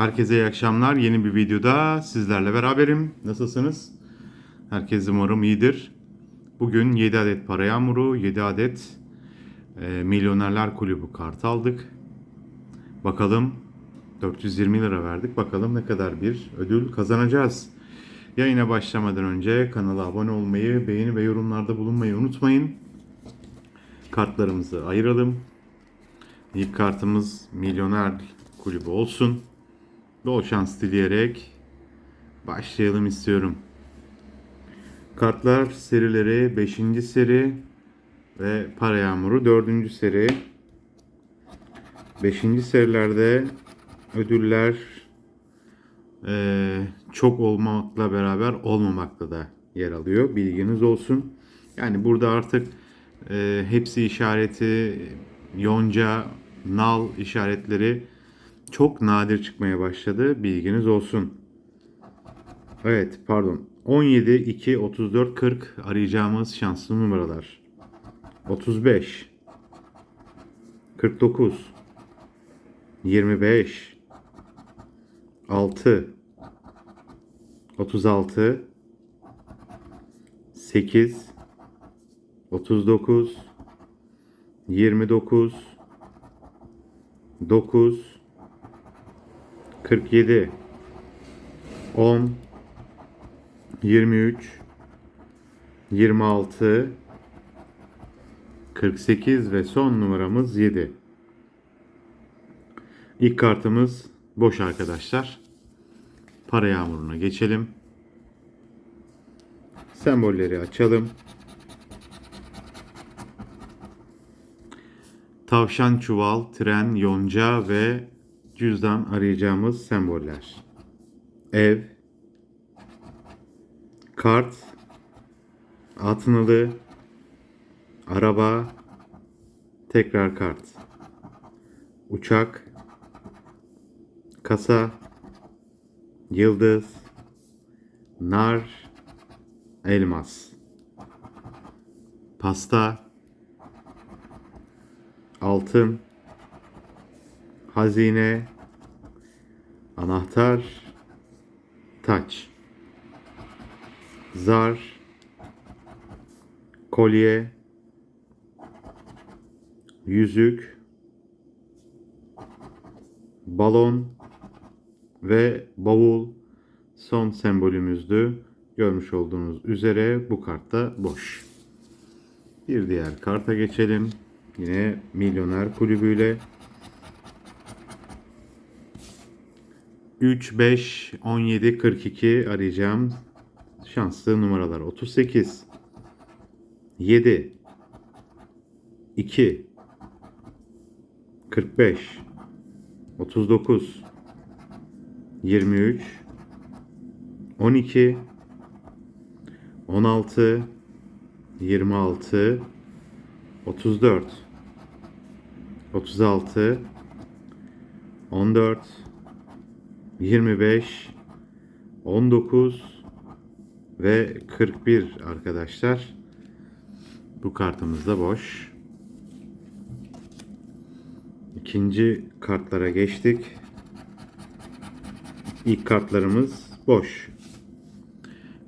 Herkese iyi akşamlar. Yeni bir videoda sizlerle beraberim. Nasılsınız? Herkes umarım iyidir. Bugün 7 adet para yağmuru, 7 adet e, Milyonerler Kulübü kart aldık. Bakalım 420 lira verdik. Bakalım ne kadar bir ödül kazanacağız. Yayına başlamadan önce kanala abone olmayı, beğeni ve yorumlarda bulunmayı unutmayın. Kartlarımızı ayıralım. İlk kartımız Milyoner Kulübü olsun. Bol şans dileyerek başlayalım istiyorum. Kartlar serileri 5. seri ve para yağmuru 4. seri. 5. serilerde ödüller eee, çok olmakla beraber olmamakla da yer alıyor. Bilginiz olsun. Yani burada artık eee, hepsi işareti, yonca, nal işaretleri çok nadir çıkmaya başladı. Bilginiz olsun. Evet pardon. 17, 2, 34, 40 arayacağımız şanslı numaralar. 35 49 25 6 36 8 39 29 9 47 10 23 26 48 ve son numaramız 7. İlk kartımız boş arkadaşlar. Para yağmuruna geçelim. Sembolleri açalım. Tavşan, çuval, tren, yonca ve cüzdan arayacağımız semboller. Ev, kart, atnalı, araba, tekrar kart, uçak, kasa, yıldız, nar, elmas, pasta, altın, hazine, anahtar, taç, zar, kolye, yüzük, balon ve bavul son sembolümüzdü. Görmüş olduğunuz üzere bu kartta boş. Bir diğer karta geçelim. Yine Milyoner Kulübü'yle 3, 5, 17, 42 arayacağım şanslı numaralar. 38, 7, 2, 45, 39, 23, 12, 16, 26, 34, 36, 14, 25, 19 ve 41 arkadaşlar. Bu kartımız da boş. İkinci kartlara geçtik. İlk kartlarımız boş.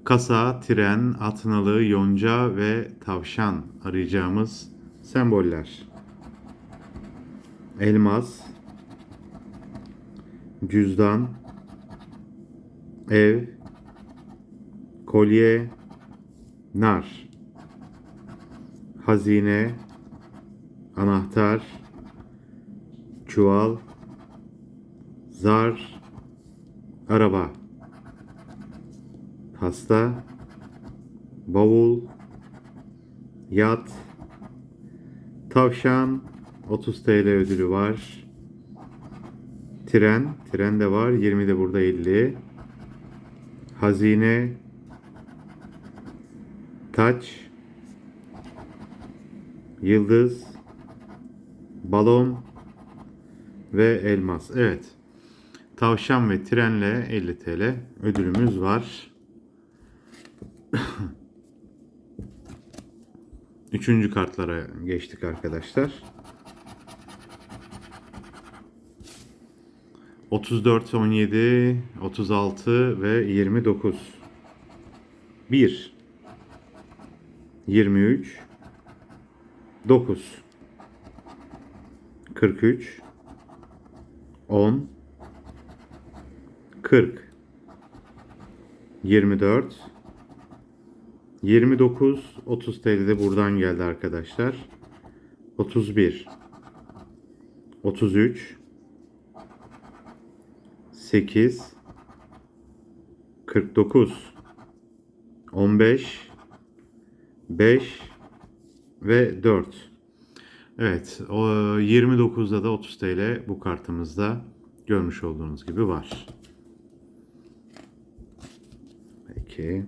Kasa, tren, atnalı, yonca ve tavşan arayacağımız semboller. Elmas, cüzdan, ev, kolye, nar, hazine, anahtar, çuval, zar, araba, pasta, bavul, yat, tavşan, 30 TL ödülü var. Tren, tren de var. 20 de burada 50. Hazine, taç, yıldız, balon ve elmas. Evet. Tavşan ve trenle 50 TL ödülümüz var. Üçüncü kartlara geçtik arkadaşlar. 34, 17, 36 ve 29. 1 23 9 43 10 40 24 29 30 TL de buradan geldi arkadaşlar. 31 33 8 49 15 5 ve 4. Evet, o 29'da da 30 TL bu kartımızda görmüş olduğunuz gibi var. Peki.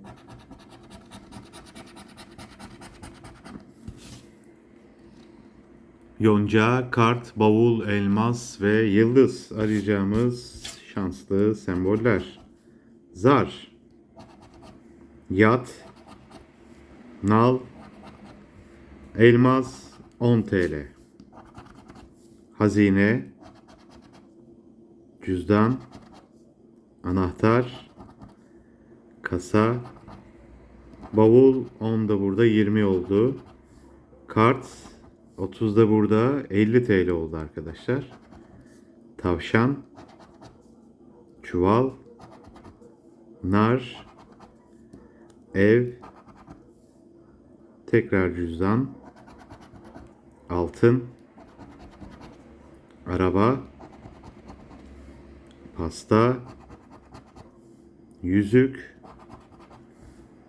Yonca, kart, bavul, elmas ve yıldız arayacağımız şanslı semboller. Zar, yat, nal, elmas 10 TL. Hazine, cüzdan, anahtar, kasa, bavul 10 da burada 20 oldu. Kart 30 da burada 50 TL oldu arkadaşlar. Tavşan, çuval, nar, ev, tekrar cüzdan, altın, araba, pasta, yüzük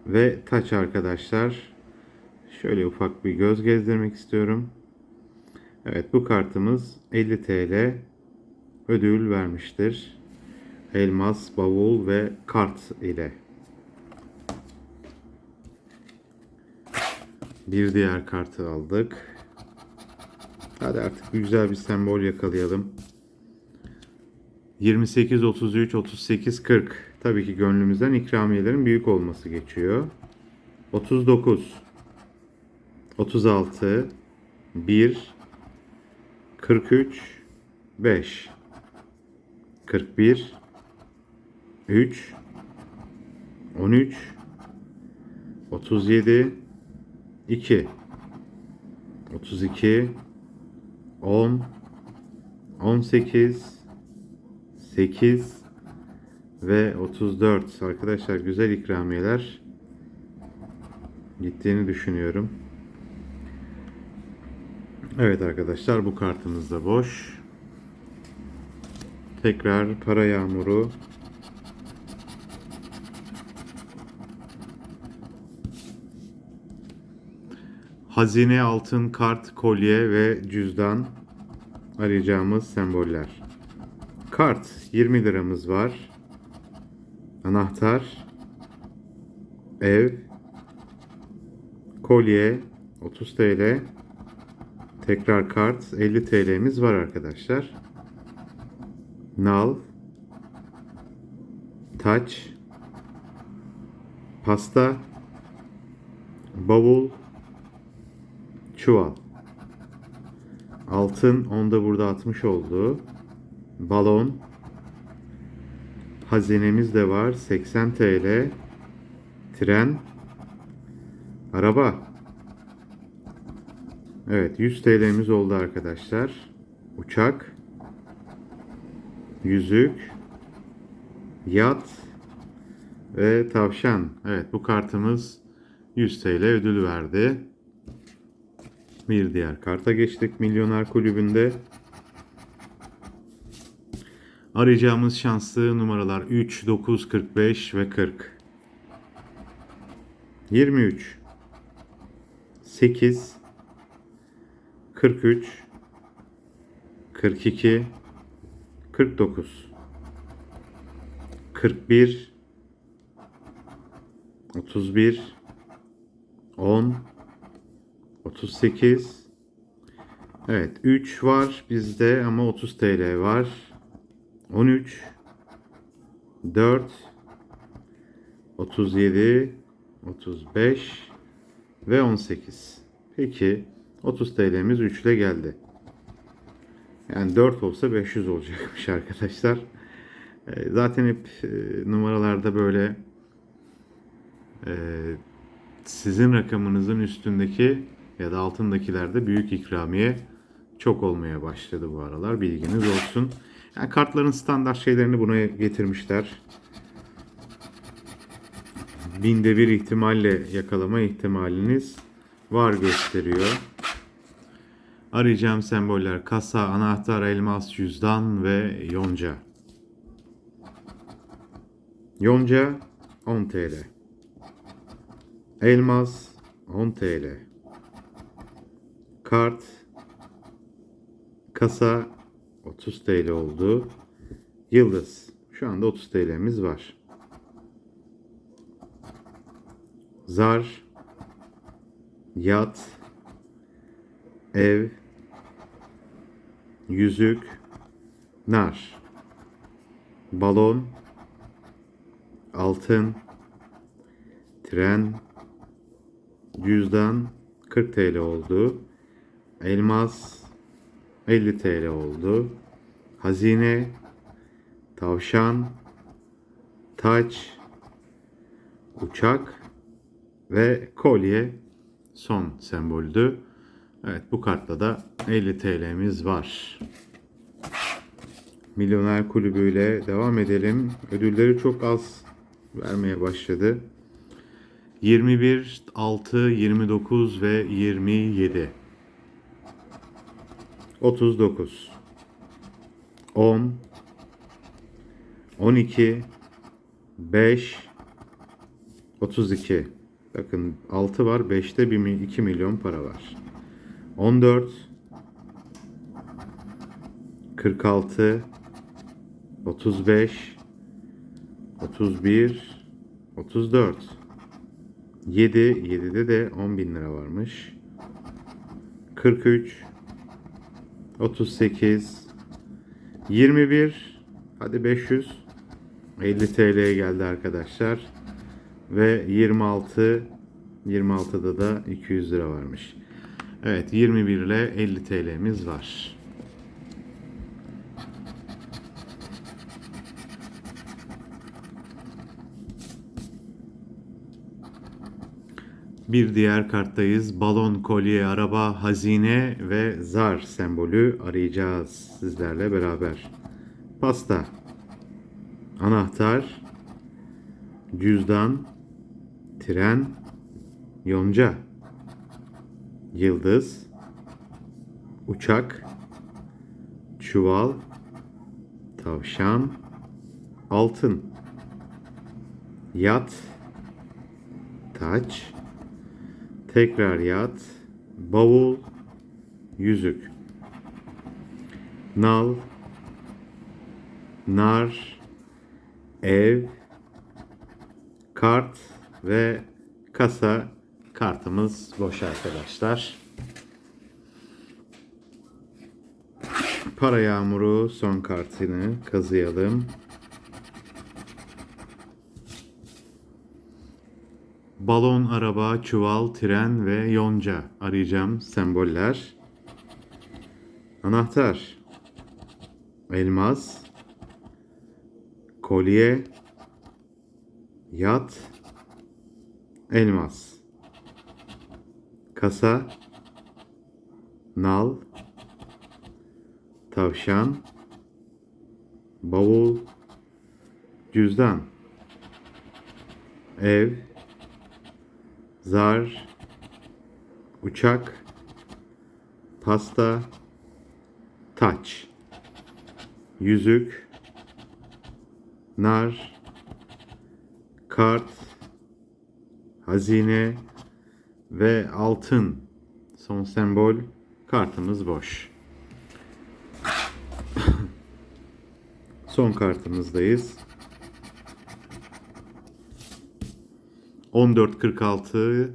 ve taç arkadaşlar. Şöyle ufak bir göz gezdirmek istiyorum. Evet bu kartımız 50 TL ödül vermiştir. Elmas, bavul ve kart ile. Bir diğer kartı aldık. Hadi artık güzel bir sembol yakalayalım. 28, 33, 38, 40. Tabii ki gönlümüzden ikramiyelerin büyük olması geçiyor. 39, 36, 1, 43, 5, 41, 3, 13, 37, 2, 32, 10, 18, 8 ve 34. Arkadaşlar güzel ikramiyeler gittiğini düşünüyorum. Evet arkadaşlar bu kartımız da boş. Tekrar para yağmuru. Hazine, altın, kart, kolye ve cüzdan arayacağımız semboller. Kart 20 liramız var. Anahtar, ev, kolye 30 TL, tekrar kart 50 TL'miz var arkadaşlar. Nal, taç, pasta, bavul, çuval. Altın onda burada 60 oldu. Balon. Hazinemiz de var 80 TL. Tren. Araba. Evet 100 TL'miz oldu arkadaşlar. Uçak. Yüzük. Yat. Ve tavşan. Evet bu kartımız 100 TL ödül verdi. Bir diğer karta geçtik Milyoner Kulübü'nde. Arayacağımız şanslı numaralar 3, 9, 45 ve 40. 23 8 43 42 49 41 31 10 38 Evet 3 var bizde ama 30 TL var. 13 4 37 35 ve 18. Peki 30 TL'miz 3 ile geldi. Yani 4 olsa 500 olacakmış arkadaşlar. E, zaten hep e, numaralarda böyle e, sizin rakamınızın üstündeki ya da altındakilerde büyük ikramiye çok olmaya başladı bu aralar. Bilginiz olsun. Yani kartların standart şeylerini buna getirmişler. Binde bir ihtimalle yakalama ihtimaliniz var gösteriyor. Arayacağım semboller kasa, anahtar, elmas, cüzdan ve yonca. Yonca 10 TL. Elmas 10 TL. Kart. Kasa 30 TL oldu. Yıldız. Şu anda 30 TL'miz var. Zar. Yat. Ev. Yüzük. Nar. Balon. Altın. Tren. Cüzdan 40 TL oldu. Elmas 50 TL oldu. Hazine tavşan taç uçak ve kolye son semboldü. Evet bu kartta da 50 TL'miz var. Milyoner kulübüyle devam edelim. Ödülleri çok az vermeye başladı. 21, 6, 29 ve 27. 39. 10. 12. 5. 32. Bakın 6 var. 5'te 1, 2 milyon para var. 14. 46. 35. 31. 34. 7. 7'de de 10 bin lira varmış. 43. 38. 21. Hadi 500. 50 TL'ye geldi arkadaşlar. Ve 26. 26'da da 200 lira varmış. Evet 21 ile 50 TL'miz var. Bir diğer karttayız. Balon, kolye, araba, hazine ve zar sembolü arayacağız sizlerle beraber. Pasta, anahtar, cüzdan, tren, yonca, yıldız, uçak, çuval, tavşan, altın, yat, taç, tekrar yat, bavul, yüzük, nal, nar, ev, kart ve kasa kartımız boş arkadaşlar. Para yağmuru son kartını kazıyalım. Balon, araba, çuval, tren ve yonca arayacağım semboller. Anahtar. Elmas. Kolye. Yat. Elmas. Kasa. Nal. Tavşan. Bavul. Cüzdan. Ev. Zar. Uçak. Pasta. Taç. Yüzük. Nar. Kart. Hazine ve altın son sembol kartımız boş. son kartımızdayız. 14, 46,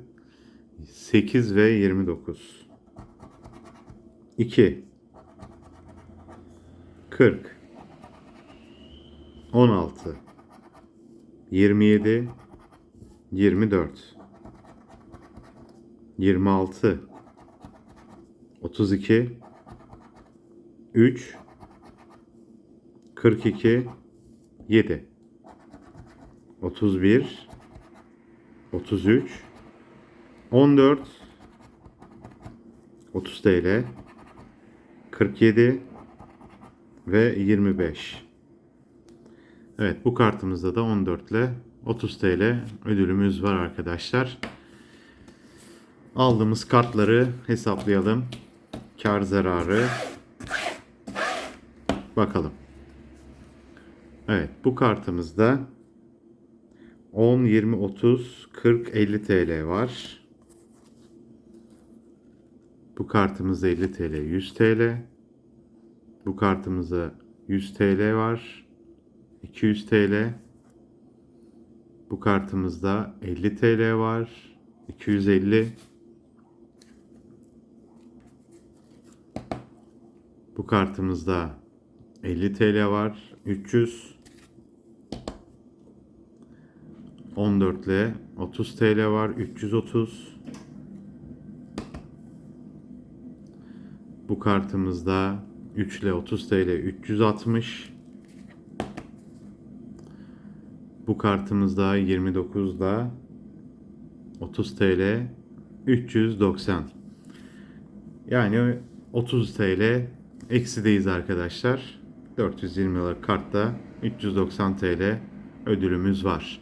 8 ve 29. 2 40 16 27 24 26 32 3 42 7 31 33 14 30 TL 47 ve 25 Evet bu kartımızda da 14 ile 30 TL ödülümüz var arkadaşlar. Aldığımız kartları hesaplayalım. Kar zararı. Bakalım. Evet bu kartımızda 10, 20, 30, 40, 50 TL var. Bu kartımızda 50 TL, 100 TL. Bu kartımızda 100 TL var. 200 TL. Bu kartımızda 50 TL var. 250. Bu kartımızda 50 TL var. 300. 14 ile 30 TL var. 330. Bu kartımızda 3 ile 30 TL 360. Bu kartımızda 29'da 30 TL 390. Yani 30 TL eksideyiz arkadaşlar. 420 lira kartta 390 TL ödülümüz var.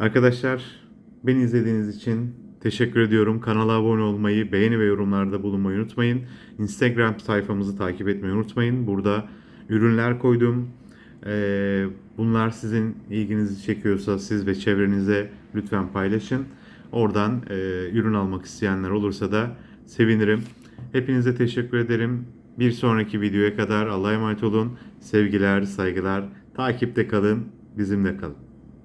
Arkadaşlar beni izlediğiniz için teşekkür ediyorum. Kanala abone olmayı, beğeni ve yorumlarda bulunmayı unutmayın. Instagram sayfamızı takip etmeyi unutmayın. Burada ürünler koydum. Ee, bunlar sizin ilginizi çekiyorsa siz ve çevrenize lütfen paylaşın. Oradan e, ürün almak isteyenler olursa da sevinirim. Hepinize teşekkür ederim. Bir sonraki videoya kadar Allah'a emanet olun. Sevgiler, saygılar. Takipte kalın, bizimle kalın.